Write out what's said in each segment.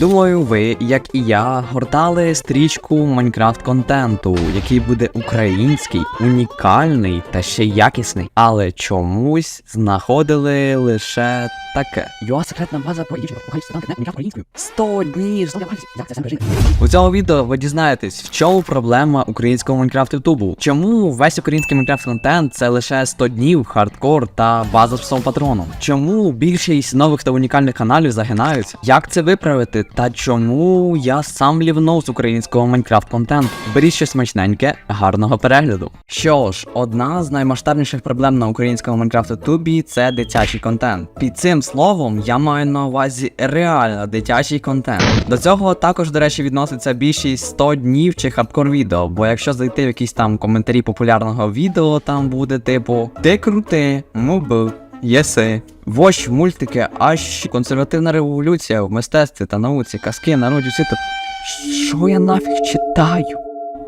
Думаю, ви, як і я, гортали стрічку Майнкрафт контенту, який буде український, унікальний та ще якісний. Але чомусь знаходили лише таке. Його секретна база про дівчину кохають станти Майнкрафт українською. 100 днів, як це саме жити. У цьому відео ви дізнаєтесь, в чому проблема українського Майнкрафт Ютубу. Чому весь український Майнкрафт контент це лише 100 днів, хардкор та база з псом патроном. Чому більшість нових та унікальних каналів загинаються? Як це виправити? Та чому я сам лівнув з українського Майнкрафт контенту? Беріть щось смачненьке, гарного перегляду. Що ж, одна з наймасштабніших проблем на українському Майнкрафт Ютубі це дитячий контент. Під цим словом я маю на увазі реально дитячий контент. До цього також, до речі, відноситься більшість 100 днів чи хардкор відео. Бо якщо зайти в якісь там коментарі популярного відео, там буде типу Ти крутий, муби. Єси. Вощ, мультики, аж консервативна революція в мистецтві та науці, казки, народжу світу. Що я нафіг читаю?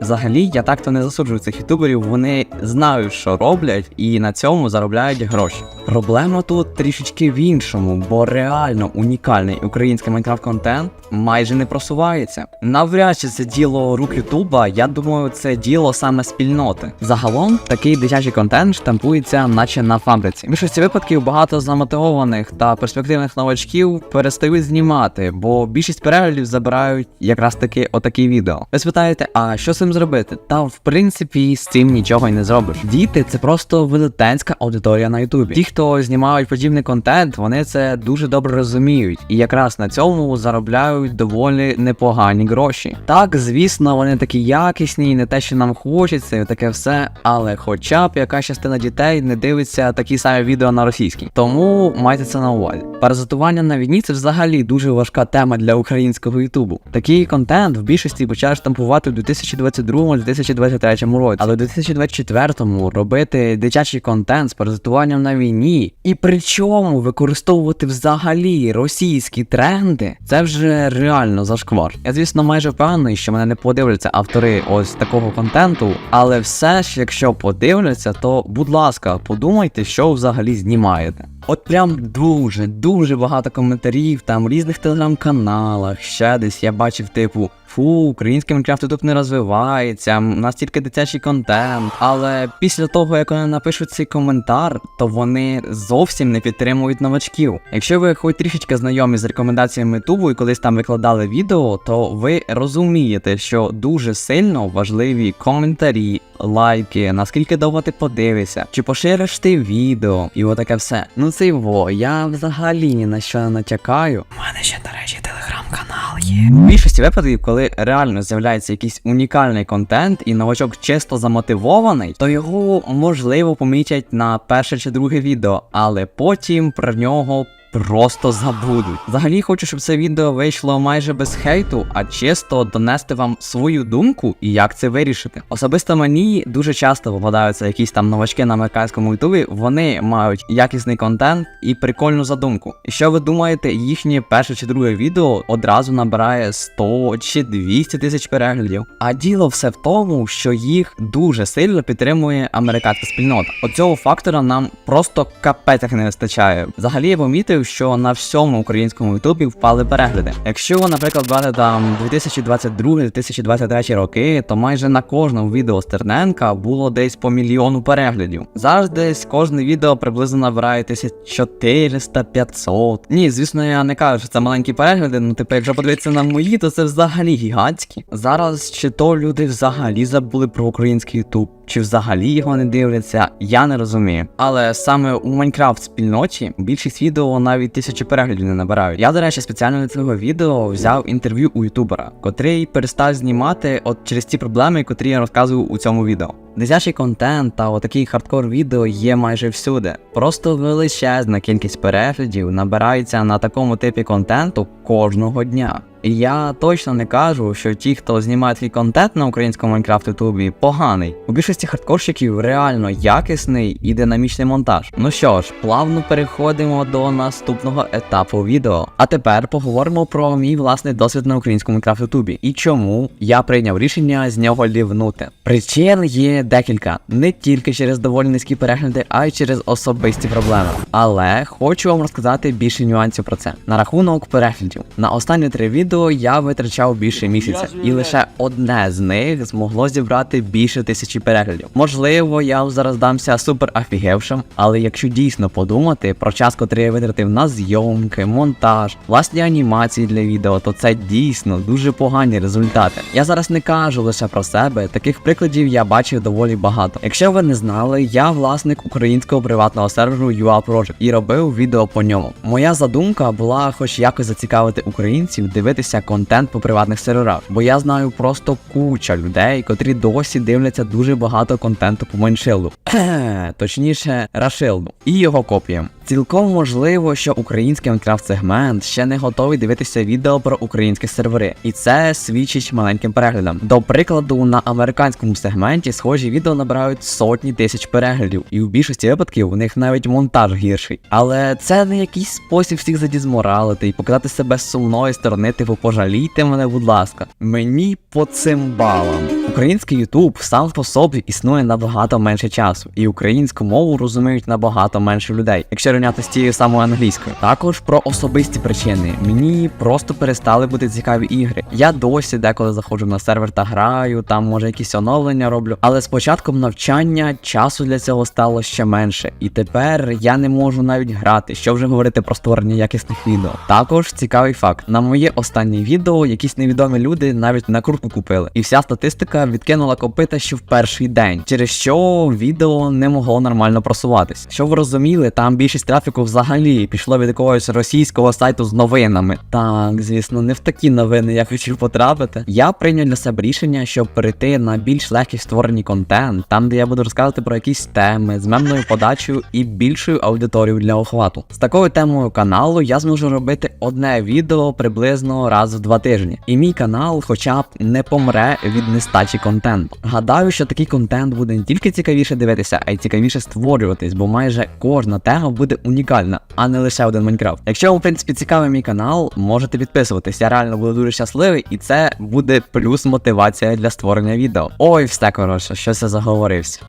Взагалі, я так-то не засуджую цих ютуберів, вони знають, що роблять, і на цьому заробляють гроші. Проблема тут трішечки в іншому, бо реально унікальний український Майнкрафт контент майже не просувається. Навряд чи це діло рук Ютуба, я думаю, це діло саме спільноти. Загалом такий дитячий контент штампується, наче на фабриці. В більшості випадків багато замотивованих та перспективних новачків перестають знімати, бо більшість переглядів забирають якраз таки отакі відео. Ви спитаєте, а що з цим зробити? Та в принципі з цим нічого й не зробиш. Діти це просто велетенська аудиторія на Ютубі. Хто знімають подібний контент, вони це дуже добре розуміють, і якраз на цьому заробляють доволі непогані гроші. Так, звісно, вони такі якісні, не те, що нам хочеться, і таке все. Але хоча б яка частина дітей не дивиться такі самі відео на російській. Тому майте це на увазі. Паразитування на війні це взагалі дуже важка тема для українського Ютубу. Такий контент в більшості почали штампувати в 2022-2023 році, але в 2024 робити дитячий контент з паразитуванням на війні, і причому використовувати взагалі російські тренди, це вже реально зашквар. Я звісно майже впевнений, що мене не подивляться автори ось такого контенту, але все ж, якщо подивляться, то будь ласка, подумайте, що взагалі знімаєте. От прям дуже, дуже багато коментарів там в різних телеграм-каналах, ще десь я бачив, типу, фу, український Майнкрафт тут не розвивається, у нас тільки дитячий контент. Але після того, як вони напишуть цей коментар, то вони зовсім не підтримують новачків. Якщо ви хоч трішечки знайомі з рекомендаціями Ютубу і колись там викладали відео, то ви розумієте, що дуже сильно важливі коментарі, лайки, наскільки довго ти подивишся, чи пошириш ти відео, і отаке все. Ну це во, я взагалі ні на що не натякаю. У мене ще, до речі, телеграм-канал є. В більшості випадків, коли реально з'являється якийсь унікальний контент, і новачок чисто замотивований, то його можливо помітять на перше чи друге відео, але потім про нього. Просто забудуть. Взагалі хочу, щоб це відео вийшло майже без хейту, а чисто донести вам свою думку і як це вирішити. Особисто мені дуже часто попадаються якісь там новачки на американському ютубі. Вони мають якісний контент і прикольну задумку. І що ви думаєте, їхнє перше чи друге відео одразу набирає 100 чи 200 тисяч переглядів. А діло все в тому, що їх дуже сильно підтримує американська спільнота. Оцього фактора нам просто капець не вистачає. Взагалі я помітив, що на всьому українському ютубі впали перегляди. Якщо, наприклад, брати там 2022-2023 роки, то майже на кожному відео Стерненка було десь по мільйону переглядів. Зараз десь кожне відео приблизно набирає 1400-500. Ні, звісно, я не кажу, що це маленькі перегляди. Ну, типу, якщо подивитися на мої, то це взагалі гігантські. Зараз чи то люди взагалі забули про український ютуб, чи взагалі його не дивляться, я не розумію. Але саме у Майнкрафт спільноті більшість відео навіть тисячі переглядів не набирають. Я, до речі, спеціально для цього відео взяв інтерв'ю у ютубера, котрий перестав знімати от через ті проблеми, котрі я розказував у цьому відео. Дитячий контент та отакий хардкор відео є майже всюди. Просто величезна кількість переглядів набирається на такому типі контенту кожного дня. Я точно не кажу, що ті, хто знімає такий контент на українському Майнкрафт Ютубі, поганий. У більшості хардкорщиків реально якісний і динамічний монтаж. Ну що ж, плавно переходимо до наступного етапу відео. А тепер поговоримо про мій власний досвід на українському Майнкрафт Ютубі і чому я прийняв рішення з нього лівнути. Причин є декілька, не тільки через доволі низькі перегляди, а й через особисті проблеми. Але хочу вам розказати більше нюансів про це. На рахунок переглядів. На останні три відео відео я витрачав більше місяця, і лише одне з них змогло зібрати більше тисячі переглядів. Можливо, я зараз дамся супер офігевшим, але якщо дійсно подумати про час, котрий я витратив на зйомки, монтаж, власні анімації для відео, то це дійсно дуже погані результати. Я зараз не кажу лише про себе, таких прикладів я бачив доволі багато. Якщо ви не знали, я власник українського приватного серверу UA Project і робив відео по ньому. Моя задумка була хоч якось зацікавити українців дивитися контент по приватних серверах, бо я знаю просто куча людей, котрі досі дивляться дуже багато контенту по Майншилду. Точніше, Рашилду і його копіям. Цілком можливо, що український Minecraft сегмент ще не готовий дивитися відео про українські сервери, і це свідчить маленьким переглядам. До прикладу, на американському сегменті схожі відео набирають сотні тисяч переглядів, і в більшості випадків у них навіть монтаж гірший. Але це не якийсь спосіб всіх задізморалити і показати себе з сумної сторони, типу пожалійте мене, будь ласка. Мені по цим балам. Український Ютуб сам по собі існує набагато менше часу, і українську мову розуміють набагато менше людей, якщо рівняти з тією самою англійською. Також про особисті причини. Мені просто перестали бути цікаві ігри. Я досі деколи заходжу на сервер та граю, там може якісь оновлення роблю. Але з початком навчання часу для цього стало ще менше. І тепер я не можу навіть грати, що вже говорити про створення якісних відео. Також цікавий факт: на моє останнє відео якісь невідомі люди навіть накрутку купили, і вся статистика відкинула копита ще в перший день, через що відео не могло нормально просуватись. Щоб ви розуміли, там більшість трафіку взагалі пішло від якогось російського сайту з новинами. Так, звісно, не в такі новини я хотів потрапити. Я прийняв для себе рішення, щоб перейти на більш легкий створений контент, там де я буду розказувати про якісь теми з мемною подачею і більшою аудиторією для охвату. З такою темою каналу я зможу робити одне відео приблизно раз в два тижні. І мій канал, хоча б не помре від нестачі контенту. Гадаю, що такий контент буде не тільки цікавіше дивитися, а й цікавіше створюватись, бо майже кожна тема буде унікальна, а не лише один Майнкрафт. Якщо вам в принципі цікавий мій канал, можете підписуватись. Я реально буду дуже щасливий, і це буде плюс мотивація для створення відео. Ой, все коротше, щось я заговорився.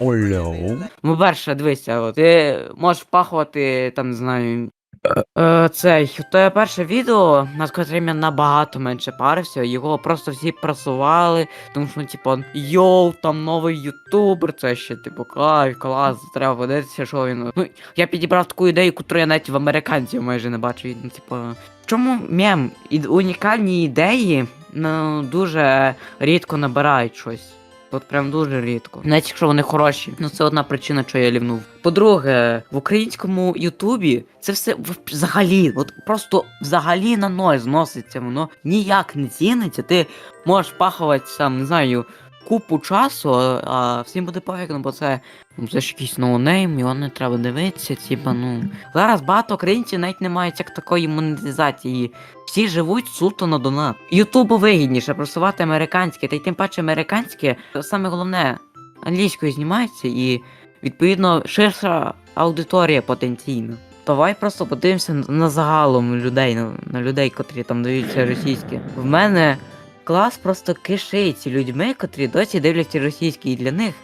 Оло. Ну, перше, дивися, ти можеш впахувати, там, не знаю. Е, цей, те перше відео, над котрим я набагато менше парився, його просто всі просували, тому що, ну, типу, йоу, там новий ютубер, це ще, типу, кайф, клас, треба подивитися, що він. Ну, я підібрав таку ідею, яку я навіть в американців майже не бачу. Ну, типу, чому мем? І, унікальні ідеї, ну, дуже рідко набирають щось. От прям дуже рідко. Навіть якщо вони хороші. Ну це одна причина, що я лівнув. По-друге, в українському Ютубі це все взагалі, от просто взагалі на ноль зноситься, воно ніяк не ціниться. Ти можеш пахувати сам, не знаю, купу часу, а, всім буде пофігно, бо це, ну, це ж якийсь ноунейм, його не треба дивитися, типа, ну. Зараз багато українців навіть не мають як такої монетизації. Всі живуть суто на донат. Ютубу вигідніше просувати американське, та й тим паче американське, саме головне, англійською знімається і відповідно ширша аудиторія потенційна. Давай просто подивимося на- загалом людей, на, на людей, котрі там дивляться російське. В мене клас просто кишить людьми, котрі досі дивляться російський, і для них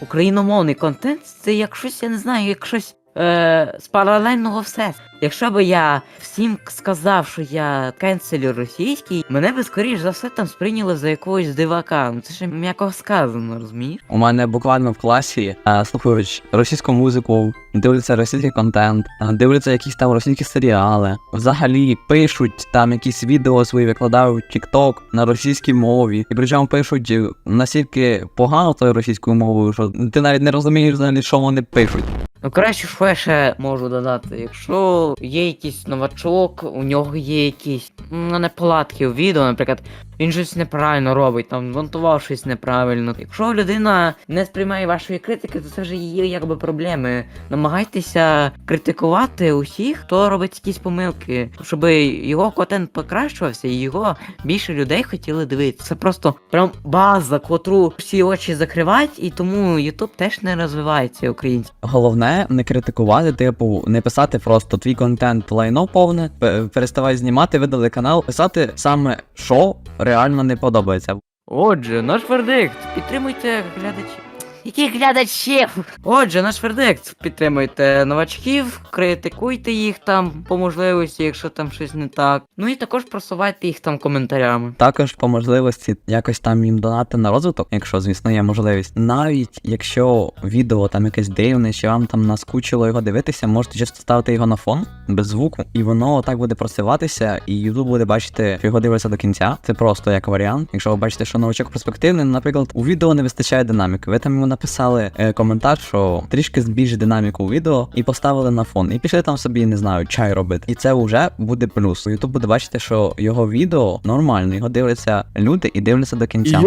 україномовний контент це як щось, я не знаю, як щось е, з паралельного все. Якщо би я всім сказав, що я кенселю російський, мене би скоріш за все там сприйняли за якогось дивака. Ну це ж м'яко сказано, розумієш? У мене буквально в класі е, слухають російську музику, дивляться російський контент, е, дивляться якісь там російські серіали. Взагалі пишуть там якісь відео свої викладають TikTok на російській мові. І причому пишуть настільки погано тою російською мовою, що ти навіть не розумієш взагалі, що вони пишуть. Ну, краще, що можу додати. Якщо є якийсь новачок, у нього є якісь ну, неполадки у відео, наприклад, він щось неправильно робить, там монтував щось неправильно. Якщо людина не сприймає вашої критики, то це вже її якби проблеми. Намагайтеся критикувати усіх, хто робить якісь помилки, щоб його контент покращувався і його більше людей хотіли дивитися. Це просто прям база, котру всі очі закривають, і тому YouTube теж не розвивається український. Головне не критикувати, типу, не писати просто твій контент лайно повне, переставай знімати, видали канал, писати саме що реально не подобається. Отже, наш вердикт. Підтримуйте глядачі. Яких глядачів? Отже, наш вердикт. Підтримуйте новачків, критикуйте їх там по можливості, якщо там щось не так. Ну і також просувайте їх там коментарями. Також по можливості якось там їм донати на розвиток, якщо звісно є можливість. Навіть якщо відео там якесь дивне, чи вам там наскучило його дивитися, можете часто ставити його на фон без звуку, і воно так буде просиватися, і YouTube буде бачити, що його дивиться до кінця. Це просто як варіант. Якщо ви бачите, що новачок перспективний, наприклад, у відео не вистачає динаміки. Ви там йому написали е, коментар, що трішки збільш динаміку відео, і поставили на фон. І пішли там собі, не знаю, чай робити. І це вже буде плюс. YouTube буде бачити, що його відео нормально, його дивляться люди і дивляться до кінця.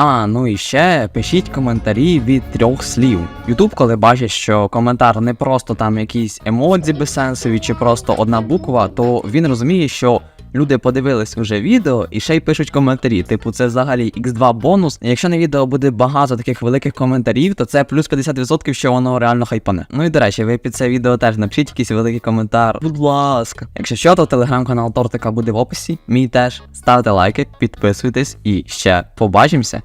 А, ну і ще пишіть коментарі від трьох слів. Ютуб, коли бачить, що коментар не просто там якісь емодзі безсенсові чи просто одна буква, то він розуміє, що люди подивились уже відео і ще й пишуть коментарі. Типу, це взагалі x2 бонус. Якщо на відео буде багато таких великих коментарів, то це плюс 50%, що воно реально хайпане. Ну і до речі, ви під це відео теж напишіть якийсь великий коментар. Будь ласка. Якщо що, то телеграм-канал Тортика буде в описі. Мій теж. Ставте лайки, підписуйтесь і ще побачимося.